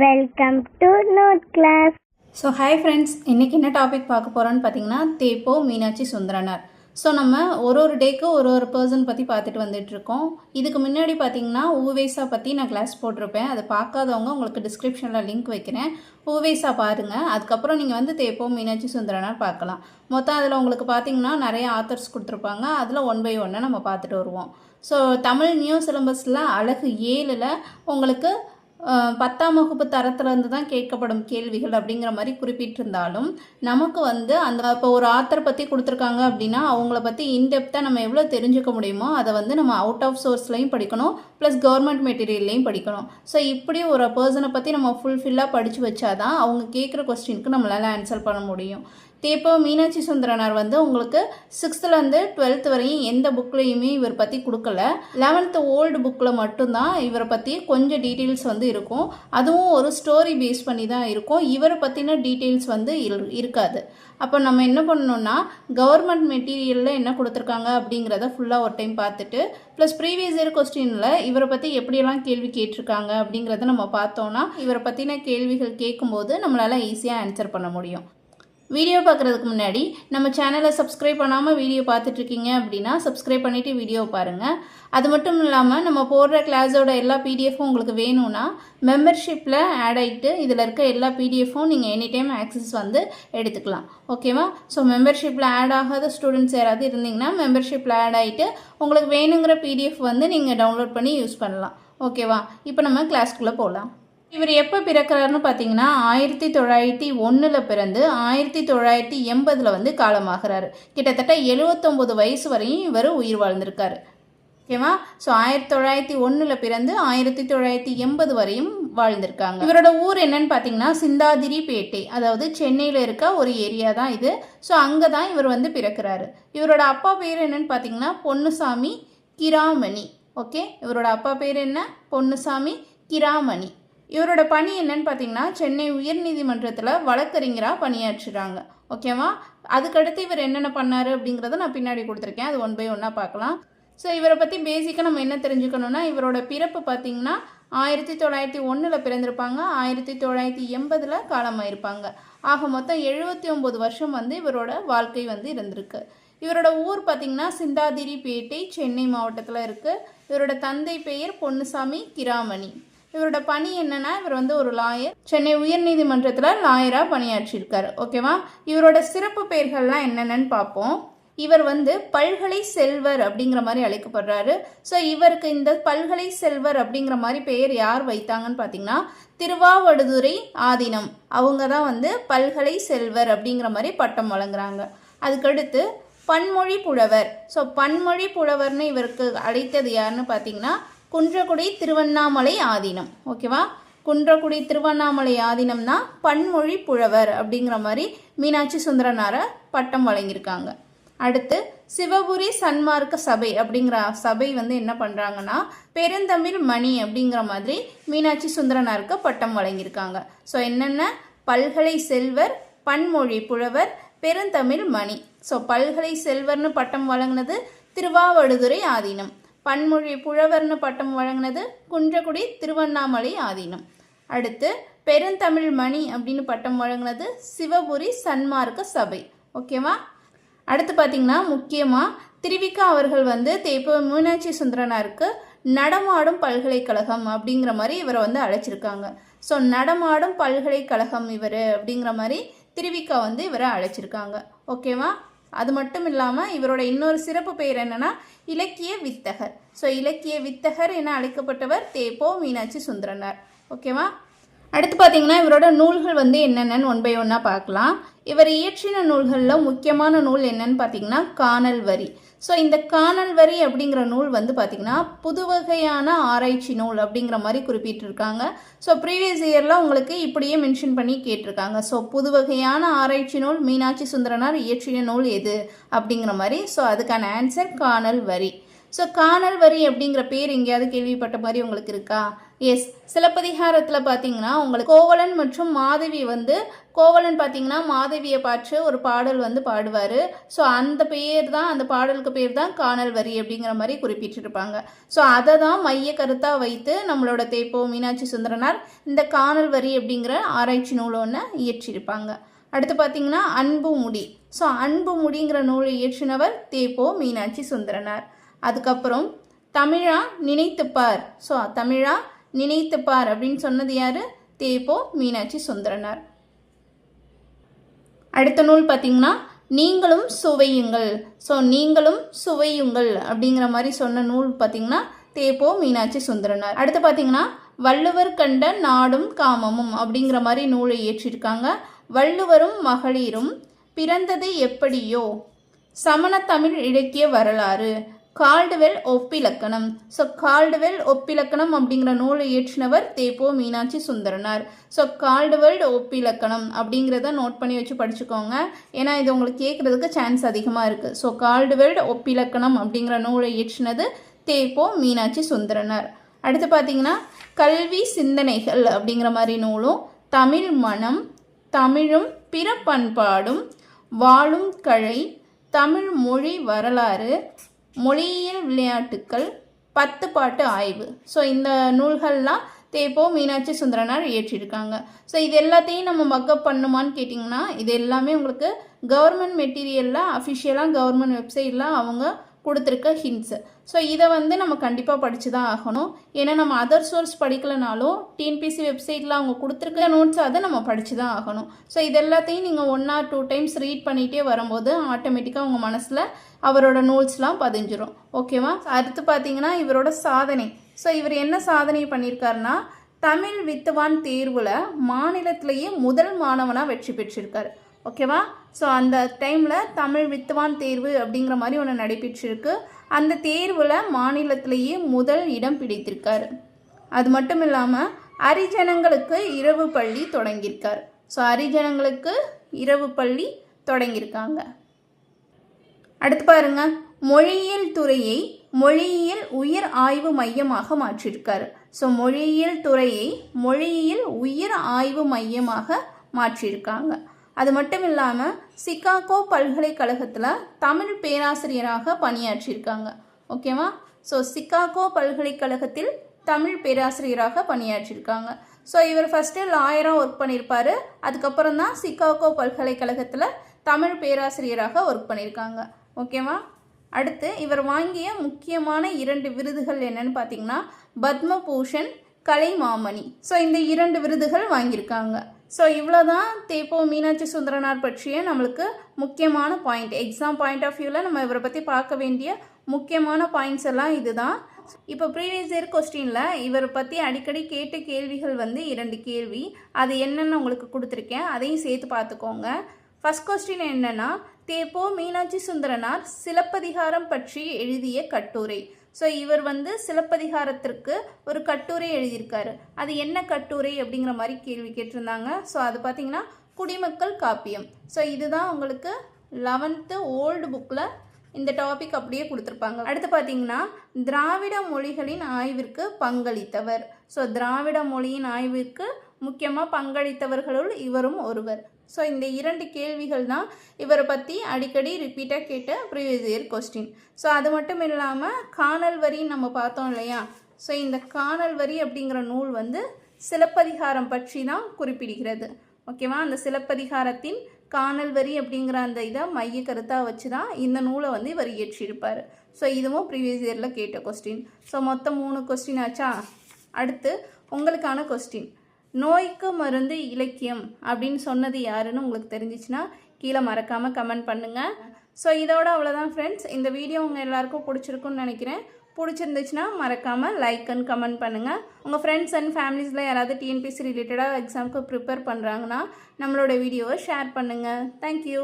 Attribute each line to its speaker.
Speaker 1: Welcome to note class
Speaker 2: so hi friends இன்றைக்கி என்ன topic பார்க்க போகிறோன்னு பார்த்தீங்கன்னா தேப்போ மீனாட்சி சுந்தரனார். ஸோ நம்ம ஒரு ஒரு டேக்கு ஒரு ஒரு பர்சன் பற்றி பார்த்துட்டு வந்துட்டுருக்கோம் இதுக்கு முன்னாடி பார்த்தீங்கன்னா ஊவேசா பற்றி நான் கிளாஸ் போட்டிருப்பேன். அதை பார்க்காதவங்க உங்களுக்கு டிஸ்கிரிப்ஷனில் லிங்க் வைக்கிறேன். ஊவேசா பாருங்கள் அதுக்கப்புறம் நீங்கள் வந்து தேப்போ மீனாட்சி சுந்தரனார் பார்க்கலாம். மொத்தம் அதில் உங்களுக்கு பார்த்தீங்கன்னா நிறைய ஆத்தர்ஸ் கொடுத்துருப்பாங்க. அதில் ஒன் பை ஒன்னை நம்ம பார்த்துட்டு வருவோம். ஸோ தமிழ் நியூ சிலபஸில் அழகு ஏழில் உங்களுக்கு பத்தாம் வகுப்பு தரத்துலேருந்து தான் கேட்கப்படும் கேள்விகள் அப்படிங்கிற மாதிரி குறிப்பிட்டிருந்தாலும் நமக்கு வந்து அந்த இப்போ ஒரு ஆத்தர் பற்றி கொடுத்துருக்காங்க அப்படின்னா அவங்கள பற்றி இன்டெப்த்தாக நம்ம எவ்வளோ தெரிஞ்சுக்க முடியுமோ அதை வந்து நம்ம அவுட் ஆஃப் சோர்ஸ்லையும் படிக்கணும் ப்ளஸ் கவர்மெண்ட் மெட்டீரியல்லையும் படிக்கணும். ஸோ இப்படி ஒரு பர்சனை பற்றி நம்ம ஃபுல்ஃபில்லாக படித்து வச்சாதான் அவங்க கேட்குற கொஸ்டினுக்கு நம்மளால் ஆன்சர் பண்ண முடியும். இப்போ மீனாட்சி சுந்தரனார் வந்து உங்களுக்கு சிக்ஸ்த்துலேருந்து டுவெல்த் வரையும் எந்த புக்லேயுமே இவர் பற்றி கொடுக்கல. லெவன்த்து ஓல்டு புக்கில் மட்டும்தான் இவரை பற்றி கொஞ்சம் டீட்டெயில்ஸ் வந்து இருக்கும். அதுவும் ஒரு ஸ்டோரி பேஸ் பண்ணி தான் இருக்கும். இவரை பற்றின டீட்டெயில்ஸ் வந்து இல்- இருக்காது. அப்போ நம்ம என்ன பண்ணணும்னா கவர்மெண்ட் மெட்டீரியலில் என்ன கொடுத்துருக்காங்க அப்படிங்கிறத ஃபுல்லாக ஒரு டைம் பார்த்துட்டு ப்ளஸ் ப்ரீவியஸ் இயர் கொஸ்டினில் இவரை பற்றி எப்படியெல்லாம் கேள்வி கேட்டிருக்காங்க அப்படிங்கிறத நம்ம பார்த்தோன்னா இவரை பற்றின கேள்விகள் கேட்கும்போது நம்மளால் ஈஸியாக ஆன்சர் பண்ண முடியும். வீடியோ பார்க்குறதுக்கு முன்னாடி நம்ம சேனலை சப்ஸ்கிரைப் பண்ணாமல் வீடியோ பார்த்துட்ருக்கீங்க அப்படின்னா சப்ஸ்கிரைப் பண்ணிவிட்டு வீடியோ பாருங்கள் அது மட்டும் இல்லாமல் நம்ம போடுற கிளாஸோட எல்லா பிடிஎஃப்பும் உங்களுக்கு வேணும்னா மெம்பர்ஷிப்பில் ஆட் ஆகிட்டு இதில் இருக்க எல்லா பிடிஎஃப்பும் நீங்கள் எனி டைம் ஆக்சஸ் வந்து எடுத்துக்கலாம். ஓகேவா ஸோ மெம்பர்ஷிப்பில் ஆட் ஆகாத ஸ்டூடெண்ட்ஸ் யாராவது இருந்தீங்கன்னா மெம்பர்ஷிப்பில் ஆட் ஆகிட்டு உங்களுக்கு வேணுங்கிற பிடிஎஃப் வந்து நீங்கள் டவுன்லோட் பண்ணி யூஸ் பண்ணலாம். ஓகேவா இப்போ நம்ம கிளாஸ்க்குள்ளே போகலாம் இவர் எப்போ பிறக்கிறாருன்னு பார்த்தீங்கன்னா ஆயிரத்தி தொள்ளாயிரத்தி ஒன்றில் பிறந்து ஆயிரத்தி தொள்ளாயிரத்தி எண்பதில் வந்து காலமாகிறாரு. கிட்டத்தட்ட எழுபத்தொம்போது வயசு வரையும் இவர் உயிர் வாழ்ந்திருக்கார். ஓகேவா? ஸோ ஆயிரத்தி தொள்ளாயிரத்தி ஒன்றில் பிறந்து ஆயிரத்தி தொள்ளாயிரத்தி எண்பது வரையும் வாழ்ந்திருக்காங்க. இவரோட ஊர் என்னன்னு பார்த்தீங்கன்னா சிந்தாதிரி பேட்டை. அதாவது சென்னையில் இருக்க ஒரு ஏரியா தான் இது. ஸோ அங்கே தான் இவர் வந்து பிறக்கிறாரு. இவரோட அப்பா பேர் என்னன்னு பார்த்தீங்கன்னா பொன்னுசாமி கிராமணி. ஓகே? இவரோட அப்பா பேர் என்ன? பொன்னுசாமி கிராமணி. இவரோட பணி என்னன்னு பார்த்தீங்கன்னா சென்னை உயர்நீதிமன்றத்தில் வழக்கறிஞராக பணியாற்றுறாங்க. ஓகேவா அதுக்கடுத்து இவர் என்னென்ன பண்ணார் அப்படிங்கிறத நான் பின்னாடி கொடுத்துருக்கேன். அது ஒன் பை ஒன்னாக பார்க்கலாம். ஸோ இவரை பற்றி பேசிக்காக நம்ம என்ன தெரிஞ்சுக்கணும்னா இவரோட பிறப்பு பார்த்தீங்கன்னா ஆயிரத்தி தொள்ளாயிரத்தி ஒன்றில் பிறந்திருப்பாங்க. ஆயிரத்தி தொள்ளாயிரத்தி எண்பதில் காலமாயிருப்பாங்க. ஆக மொத்தம் எழுபத்தி ஒம்பது வருஷம் வந்து இவரோட வாழ்க்கை வந்து இருந்திருக்கு. இவரோட ஊர் பார்த்திங்கன்னா சிந்தாதிரி பேட்டை சென்னை மாவட்டத்தில் இருக்குது இவரோட தந்தை பெயர் பொன்னுசாமி கிராமணி. இவரோட பணி என்னன்னா இவர் வந்து ஒரு லாயர். சென்னை உயர்நீதிமன்றத்தில் லாயராக பணியாற்றியிருக்காரு. ஓகேவா இவரோட சிறப்பு பெயர்கள்லாம் என்னென்னு பார்ப்போம். இவர் வந்து பல்கலை செல்வர் அப்படிங்கிற மாதிரி அழைக்கப்படுறாரு. ஸோ இவருக்கு இந்த பல்கலை செல்வர் அப்படிங்கிற மாதிரி பெயர் யார் வைத்தாங்கன்னு பார்த்தீங்கன்னா திருவாவடுதுறை ஆதீனம். அவங்க தான் வந்து பல்கலை செல்வர் அப்படிங்கிற மாதிரி பட்டம் வழங்குறாங்க. அதுக்கடுத்து பன்மொழி புலவர் ஸோ பன்மொழி புலவர்னு இவருக்கு அழைத்தது யாருன்னு பார்த்தீங்கன்னா குன்றக்குடி திருவண்ணாமலை ஆதீனம். ஓகேவா? குன்றக்குடி திருவண்ணாமலை ஆதீனம்னா பன்மொழி புழவர் அப்படிங்கிற மாதிரி மீனாட்சி சுந்தரனாரை பட்டம் வழங்கியிருக்காங்க. அடுத்து சிவபுரி சன்மார்க்க சபை அப்படிங்கிற சபை வந்து என்ன பண்ணுறாங்கன்னா பெருந்தமிழ் மணி அப்படிங்கிற மாதிரி மீனாட்சி சுந்தரனாருக்கு பட்டம் வழங்கியிருக்காங்க. ஸோ என்னென்ன? பல்கலை செல்வர் பன்மொழி புழவர் பெருந்தமிழ் மணி. ஸோ பல்கலை செல்வர்னு பட்டம் வழங்கினது திருவாவடுதுறை ஆதீனம். பன்மொழி புலவர்னு பட்டம் வழங்கினது குன்றக்குடி திருவண்ணாமலை ஆதீனம். அடுத்து பெருந்தமிழ் மணி அப்படின்னு பட்டம் வழங்கினது சிவபுரி சன்மார்க்க சபை. ஓகேவா அடுத்து பார்த்திங்கன்னா முக்கியமாக திருவிக்கா அவர்கள் வந்து தேப்ப மீனாட்சி சுந்தரனாருக்கு நடமாடும் பல்கலைக்கழகம் அப்படிங்கிற மாதிரி இவரை வந்து அழைச்சிருக்காங்க. ஸோ நடமாடும் பல்கலைக்கழகம் இவர் அப்படிங்கிற மாதிரி திருவிக்கா வந்து இவரை அழைச்சிருக்காங்க. ஓகேவா அது மட்டும் இல்லாமல் இவரோட இன்னொரு சிறப்பு பெயர் என்னென்னா இலக்கிய வித்தகர். ஸோ இலக்கிய வித்தகர் என அழைக்கப்பட்டவர் தேப்போ மீனாட்சி சுந்தரனார். ஓகேவா அடுத்து பார்த்தீங்கன்னா இவரோட நூல்கள் வந்து என்னென்னு ஒன் பை ஒன்னாக பார்க்கலாம். இவர் இயற்றின நூல்களில் முக்கியமான நூல் என்னன்னு பார்த்தீங்கன்னா காணல் வரி. ஸோ இந்த காணல் வரி அப்படிங்கிற நூல் வந்து பார்த்தீங்கன்னா புது வகையான ஆராய்ச்சி நூல் அப்படிங்கிற மாதிரி குறிப்பிட்டிருக்காங்க. ஸோ ப்ரீவியஸ் இயரில் உங்களுக்கு இப்படியே மென்ஷன் பண்ணி கேட்டிருக்காங்க. ஸோ புது வகையான ஆராய்ச்சி நூல் மீனாட்சி சுந்தரனார் இயற்றிய நூல் எது அப்படிங்கிற மாதிரி. ஸோ அதுக்கான ஆன்சர் காணல் வரி. ஸோ காணல் வரி அப்படிங்கிற பேர் எங்கேயாவது கேள்விப்பட்ட மாதிரி உங்களுக்கு இருக்கா? எஸ் சிலப்பதிகாரத்தில் பார்த்தீங்கன்னா உங்களுக்கு கோவலன் மற்றும் மாதவி வந்து கோவலன் பார்த்தீங்கன்னா மாதவியை பார்த்து ஒரு பாடல் வந்து பாடுவார். ஸோ அந்த பேர் தான் அந்த பாடலுக்கு பேர் தான் காணல் வரி அப்படிங்கிற மாதிரி குறிப்பிட்டிருப்பாங்க. ஸோ அதை தான் மைய கருத்தாக வைத்து நம்மளோட தேப்போ மீனாட்சி சுந்தரனார் இந்த காணல் வரி அப்படிங்கிற ஆராய்ச்சி நூல் ஒன்று இயற்றியிருப்பாங்க அடுத்து பார்த்தீங்கன்னா அன்பு முடி ஸோ அன்பு முடிங்கிற நூலை இயற்றினவர் தேப்போ மீனாட்சி சுந்தரனார். அதுக்கப்புறம் தமிழா நினைத்துப்பார். ஸோ தமிழா நினைத்துப்பார் அப்படின்னு சொன்னது யார்? தேப்போ மீனாட்சி சுந்தரனார். அடுத்த நூல் பார்த்தீங்கன்னா நீங்களும் சுவையுங்கள். ஸோ நீங்களும் சுவையுங்கள் அப்படிங்கிற மாதிரி சொன்ன நூல் பார்த்தீங்கன்னா தேப்போ மீனாட்சி சுந்தரனார். அடுத்து பார்த்தீங்கன்னா வள்ளுவர் கண்ட நாடும் காமமும் அப்படிங்கிற மாதிரி நூலை இயற்றியிருக்காங்க வள்ளுவரும் மகளிரும் பிறந்தது எப்படியோ? சமண தமிழ் இலக்கிய வரலாறு. கால்டுவெல் ஒப்பிலக்கணம். ஸோ கால்டுவெல் ஒப்பிலக்கணம் அப்படிங்கிற நூலை இயற்றினவர் தேப்போ மீனாட்சி சுந்தரனார். ஸோ கால்டுவெல் ஒப்பிலக்கணம் அப்படிங்கிறத நோட் பண்ணி வச்சு படிச்சுக்கோங்க. ஏன்னா இது உங்களுக்கு கேட்குறதுக்கு சான்ஸ் அதிகமாக இருக்குது ஸோ கால்டுவெல் ஒப்பிலக்கணம் அப்படிங்கிற நூலை இயற்றினது தேப்போ மீனாட்சி சுந்தரனார். அடுத்து பார்த்தீங்கன்னா கல்வி சிந்தனைகள் அப்படிங்கிற மாதிரி நூலும் தமிழ் மனம் தமிழும் பிற பண்பாடும் வாழும் கலை தமிழ் மொழி வரலாறு மொழியியல் விளையாட்டுக்கள் பத்து பாட்டு ஆய்வு. ஸோ இந்த நூல்கள்லாம் தேப்போ மீனாட்சி சுந்தரனார் இயற்றியிருக்காங்க ஸோ இது எல்லாத்தையும் நம்ம மக்கப் பண்ணுமான்னு கேட்டிங்கன்னா இது எல்லாமே உங்களுக்கு கவர்மெண்ட் மெட்டீரியலில் அஃபிஷியலாக கவர்மெண்ட் வெப்சைட்டில் அவங்க கொடுத்துருக்க ஹிண்ட்ஸு ஸோ இதை வந்து நம்ம கண்டிப்பாக படித்து தான் ஆகணும். ஏன்னா நம்ம அதர் சோர்ஸ் படிக்கலனாலும் டிஎன்பிசி வெப்சைட்டில் அவங்க கொடுத்துருக்க நோட்ஸ் அதை நம்ம படித்து தான் ஆகணும். ஸோ இது எல்லாத்தையும் நீங்கள் one or two times read பண்ணிகிட்டே வரும்போது ஆட்டோமேட்டிக்காக உங்கள் மனசில் அவரோட நோட்ஸ்லாம் பதிஞ்சிரும். ஓகேவா அடுத்து பார்த்தீங்கன்னா இவரோட சாதனை. ஸோ இவர் என்ன சாதனை பண்ணியிருக்காருன்னா தமிழ் வித்துவான் தேர்வில் மாநிலத்திலேயே முதல் மாணவனாக வெற்றி பெற்றிருக்காரு. ஓகேவா? ஸோ அந்த டைமில் தமிழ் வித்துவான் தேர்வு அப்படிங்கிற மாதிரி ஒன்று நடைபெற்றிருக்கு. அந்த தேர்வில் மாநிலத்திலேயே முதல் இடம் பிடித்திருக்கார். அது மட்டும் இல்லாமல் அரிஜனங்களுக்கு இரவு பள்ளி தொடங்கியிருக்கார். ஸோ அரிஜனங்களுக்கு இரவு பள்ளி தொடங்கியிருக்காங்க. அடுத்து பாருங்க. மொழியியல் துறையை மொழியியல் உயர் ஆய்வு மையமாக மாற்றியிருக்கார். ஸோ மொழியியல் துறையை மொழியியல் உயர் ஆய்வு மையமாக மாற்றியிருக்காங்க. அது மட்டும் இல்லாமல் சிகாகோ பல்கலைக்கழகத்தில் தமிழ் பேராசிரியராக பணியாற்றியிருக்காங்க. ஓகேவா ஸோ சிகாகோ பல்கலைக்கழகத்தில் தமிழ் பேராசிரியராக பணியாற்றியிருக்காங்க. ஸோ இவர் ஃபஸ்ட்டு லாயராக ஒர்க் பண்ணியிருப்பார். அதுக்கப்புறம் தான் சிகாகோ பல்கலைக்கழகத்தில் தமிழ் பேராசிரியராக ஒர்க் பண்ணியிருக்காங்க. ஓகேவா அடுத்து இவர் வாங்கிய முக்கியமான இரண்டு விருதுகள் என்னன்னு பார்த்தீங்கன்னா பத்மபூஷன் கலைமாமணி. ஸோ இந்த இரண்டு விருதுகள் வாங்கியிருக்காங்க. ஸோ இவ்வளோ தான் தேப்போ மீனாட்சி சுந்தரனார் பற்றிய நம்மளுக்கு முக்கியமான பாயிண்ட் எக்ஸாம் பாயிண்ட் ஆஃப் வியூவில் நம்ம இவரை பற்றி பார்க்க வேண்டிய முக்கியமான பாயிண்ட்ஸ் எல்லாம் இதுதான். இப்போ ப்ரீவியஸ் இயர் கொஸ்டினில் இவரை பற்றி அடிக்கடி கேட்ட கேள்விகள் வந்து இரண்டு கேள்வி. அது என்னென்னு உங்களுக்கு கொடுத்துருக்கேன். அதையும் சேர்த்து பார்த்துக்கோங்க. ஃபஸ்ட் கொஸ்டின் என்னென்னா தேப்போ மீனாட்சி சுந்தரனார் சிலப்பதிகாரம் பற்றி எழுதிய கட்டுரை. ஸோ இவர் வந்து சிலப்பதிகாரத்திற்கு ஒரு கட்டுரை எழுதியிருக்காரு. அது என்ன கட்டுரை அப்படிங்கிற மாதிரி கேள்வி கேட்டிருந்தாங்க. ஸோ அது பார்த்தீங்கன்னா குடிமக்கள் காப்பியம். ஸோ இதுதான் உங்களுக்கு லெவன்த்து ஓல்டு புக்கில் இந்த டாபிக் அப்படியே கொடுத்துருப்பாங்க. அடுத்து பார்த்தீங்கன்னா திராவிட மொழிகளின் ஆய்விற்கு பங்களித்தவர். ஸோ திராவிட மொழியின் ஆய்விற்கு முக்கியமாக பங்களித்தவர்களுள் இவரும் ஒருவர். ஸோ இந்த இரண்டு கேள்விகள் தான் இவரை பற்றி அடிக்கடி ரிப்பீட்டாக கேட்ட ப்ரீவியஸ் இயர் கொஸ்டின் ஸோ அது மட்டும் இல்லாமல் காணல் வரின்னு நம்ம பார்த்தோம் இல்லையா? ஸோ இந்த காணல் வரி அப்படிங்கிற நூல் வந்து சிலப்பதிகாரம் பற்றி தான் குறிப்பிடுகிறது. ஓகேவா அந்த சிலப்பதிகாரத்தின் காணல் வரி அப்படிங்கிற அந்த இதை மைய கருத்தாக வச்சு தான் இந்த நூலை வந்து இவர் இயற்றியிருப்பார். ஸோ இதுவும் ப்ரீவியஸ் இயரில் கேட்ட கொஸ்டின் ஸோ மொத்தம் மூணு கொஸ்டின் ஆச்சா? அடுத்து உங்களுக்கான கொஸ்டின் நோய்க்கு மருந்து இலக்கியம் அப்படின்னு சொன்னது யாருன்னு உங்களுக்கு தெரிஞ்சிச்சுன்னா கீழே மறக்காமல் கமெண்ட் பண்ணுங்கள் ஸோ இதோட அவ்வளோதான் ஃப்ரெண்ட்ஸ் இந்த வீடியோ உங்கள் எல்லாருக்கும் பிடிச்சிருக்குன்னு நினைக்கிறேன். பிடிச்சிருந்துச்சுன்னா மறக்காமல் லைக் அண்ட் கமெண்ட் பண்ணுங்கள் உங்கள் ஃப்ரெண்ட்ஸ் அண்ட் ஃபேமிலிஸில் யாராவது டிஎன்பிசி ரிலேட்டடாக எக்ஸாமுக்கு ப்ரிப்பேர் பண்ணுறாங்கன்னா நம்மளோட வீடியோவை ஷேர் பண்ணுங்கள் தேங்க்யூ